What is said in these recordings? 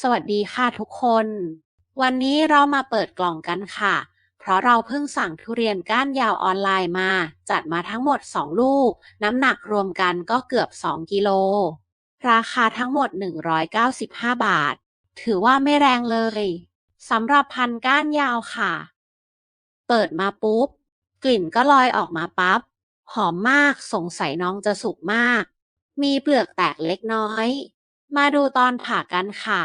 สวัสดีค่ะทุกคน วันนี้เรามาเปิดกล่องกันค่ะ เพราะเราเพิ่งสั่งทุเรียนก้านยาวออนไลน์มา จัดมาทั้งหมด 2 ลูก น้ำหนักรวมกันก็เกือบ 2 กิโล ราคาทั้งหมด 195 บาท ถือว่าไม่แรงเลยสำหรับพันก้านยาวค่ะ เปิดมาปุ๊บ กลิ่นก็ลอยออกมาปั๊บ หอมมากสงสัยน้องจะสุกมาก มีเปลือกแตกเล็กน้อย มาดูตอนผ่ากันค่ะ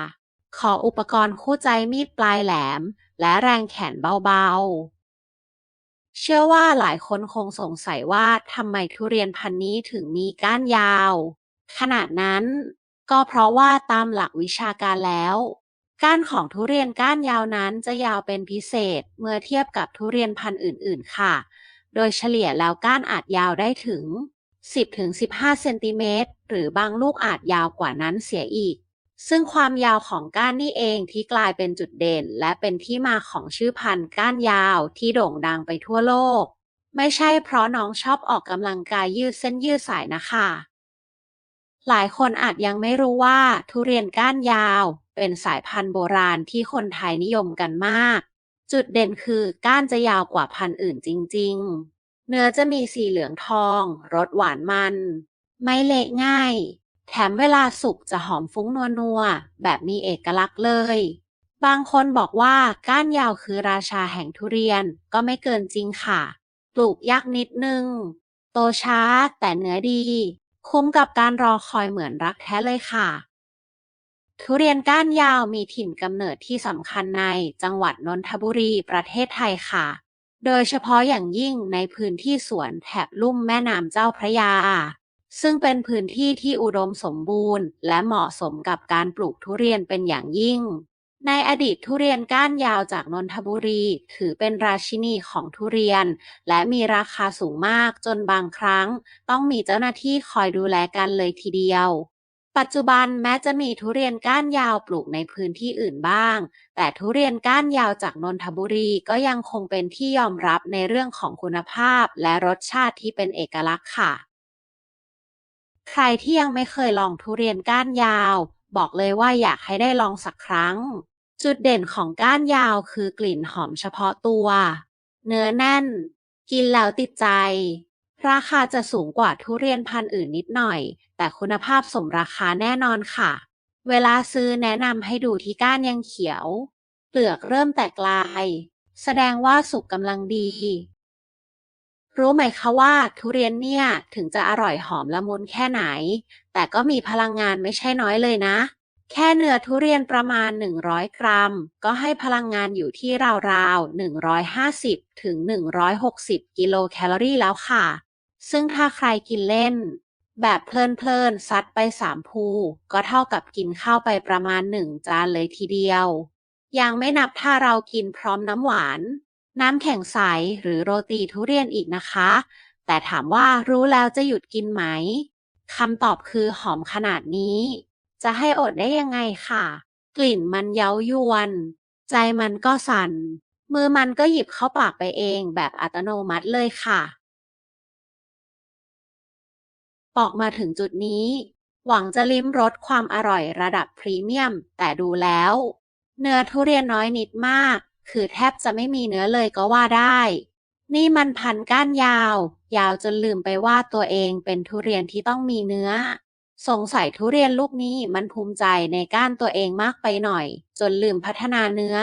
ขออุปกรณ์คู่ใจมีดปลายแหลม และแรงแขนเบาๆ เชื่อว่าหลายคนคงสงสัยว่าทำไมทุเรียนพันธุ์นี้ถึงมีก้านยาว ขนาดนั้น ก็เพราะว่าตามหลักวิชาการแล้วก้านของทุเรียนก้านยาวนั้นจะยาวเป็นพิเศษเมื่อเทียบกับทุเรียนพันธุ์อื่น ๆ ค่ะ โดยเฉลี่ยแล้วก้านอาจยาวได้ถึง 10-15 เซนติเมตร หรือบางลูกอาจยาวกว่านั้นเสียอีก ซึ่งความยาวของก้านนี่เองที่กลายเป็นจุดเด่น และเป็นที่มาของชื่อพันธุ์ก้านยาวที่โด่งดังไปทั่วโลก ไม่ใช่เพราะน้องชอบออกกำลังกายยืดเส้นยืดสายนะคะ หลายคนอาจยังไม่รู้ว่าทุเรียนก้านยาว เป็นสายพันธุ์โบราณที่คนไทยนิยมกันมาก จุดเด่นคือก้านจะยาวกว่าพันธุ์อื่นจริง ๆ เนื้อจะมีสีเหลืองทอง รสหวานมัน ไม่เละง่าย แถมเวลาสุกจะหอมฟุ้งนัวๆ แบบมีเอกลักษณ์เลย บางคนบอกว่าก้านยาวคือราชาแห่งทุเรียนก็ไม่เกินจริงค่ะ ปลูกยากนิดนึง โตช้าแต่เนื้อดี คุ้มกับการรอคอยเหมือนรักแท้เลยค่ะ ทุเรียนก้านยาวมีถิ่นกำเนิดที่สำคัญในจังหวัดนนทบุรีประเทศไทยค่ะ โดยเฉพาะอย่างยิ่งในพื้นที่สวนแถบลุ่มแม่น้ำเจ้าพระยา ซึ่งเป็นพื้นที่ที่อุดมสมบูรณ์ และเหมาะสมกับการปลูกทุเรียนเป็นอย่างยิ่ง ในอดีตทุเรียนก้านยาวจากนนทบุรี ถือเป็นราชินีของทุเรียน และมีราคาสูงมากจนบางครั้ง ต้องมีเจ้าหน้าที่คอยดูแลกันเลยทีเดียว ปัจจุบันแม้จะมีทุเรียนก้านยาวปลูกในพื้นที่อื่นบ้าง แต่ทุเรียนก้านยาวจากนนทบุรีก็ยังคงเป็นที่ยอมรับในเรื่องของคุณภาพ และรสชาติที่เป็นเอกลักษณ์ค่ะ รที่ยังไม่เคยลองทุเรียนก้านยาว บอกเลยว่าอยากให้ได้ลองสักครั้ง จุดเด่นของก้านยาวคือกลิ่นหอมเฉพาะตัว เนื้อแน่น กินแล้วติดใจ ราคาจะสูงกว่าทุเรียนพันธุ์อื่นนิดหน่อย แต่คุณภาพสมราคาแน่นอนค่ะ เวลาซื้อแนะนำให้ดูที่ก้านยังเขียว เปลือกเริ่มแตกลาย แสดงว่าสุกกำลังดี รู้ไหมคะว่าทุเรียนเนี่ยถึงจะอร่อยหอมละมุนแค่ไหน แต่ก็มีพลังงานไม่ใช่น้อยเลยนะ แค่เนื้อทุเรียนประมาณ 100 กรัม ก็ให้พลังงานอยู่ที่ราวๆ 150 ถึง 160 กิโลแคลอรี่แล้วค่ะ ซึ่งถ้าใครกินเล่น แบบเพลินๆซัดไป 3 ภู ก็เท่ากับกินข้าวไปประมาณ 1 จานเลยทีเดียว ยังไม่นับถ้าเรากินพร้อมน้ำหวาน น้ำแข็งใสหรือโรตีทุเรียนอีกนะคะ แต่ถามว่ารู้แล้วจะหยุดกินไหมคำตอบคือหอมขนาดนี้ จะให้อดได้ยังไงค่ะ กลิ่นมันเย้ายวน ใจมันก็สั่น มือมันก็หยิบเข้าปากไปเองแบบอัตโนมัติเลยค่ะปอกมาถึงจุดนี้ หวังจะลิ้มรสความอร่อยระดับพรีเมียม แต่ดูแล้ว เนื้อทุเรียนน้อยนิดมาก คือแทบจะไม่มีเนื้อเลยก็ว่าได้ นี่มันพันก้านยาว ยาวจนลืมไปว่าตัวเองเป็นทุเรียนที่ต้องมีเนื้อ สงสัยทุเรียนลูกนี้มันภูมิใจในก้านตัวเองมากไปหน่อย จนลืมพัฒนาเนื้อ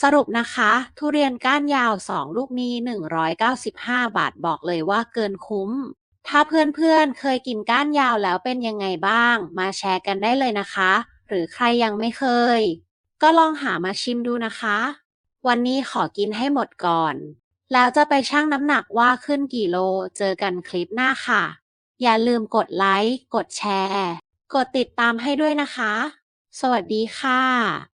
สรุปนะคะ ทุเรียนก้านยาว 2 ลูกนี้ 195 บาทบอกเลยว่าเกินคุ้ม ถ้าเพื่อนๆเคยกินก้านยาวแล้วเป็นยังไงบ้าง มาแชร์กันได้เลยนะคะ หรือใครยังไม่เคย ก็ลองหามาชิมดูนะคะ วันนี้ขอกินให้หมดก่อน แล้วจะไปชั่งน้ำหนักว่าขึ้นกี่โล เจอกันคลิปหน้าค่ะ อย่าลืมกดไลค์ กดแชร์ กดติดตามให้ด้วยนะคะ สวัสดีค่ะ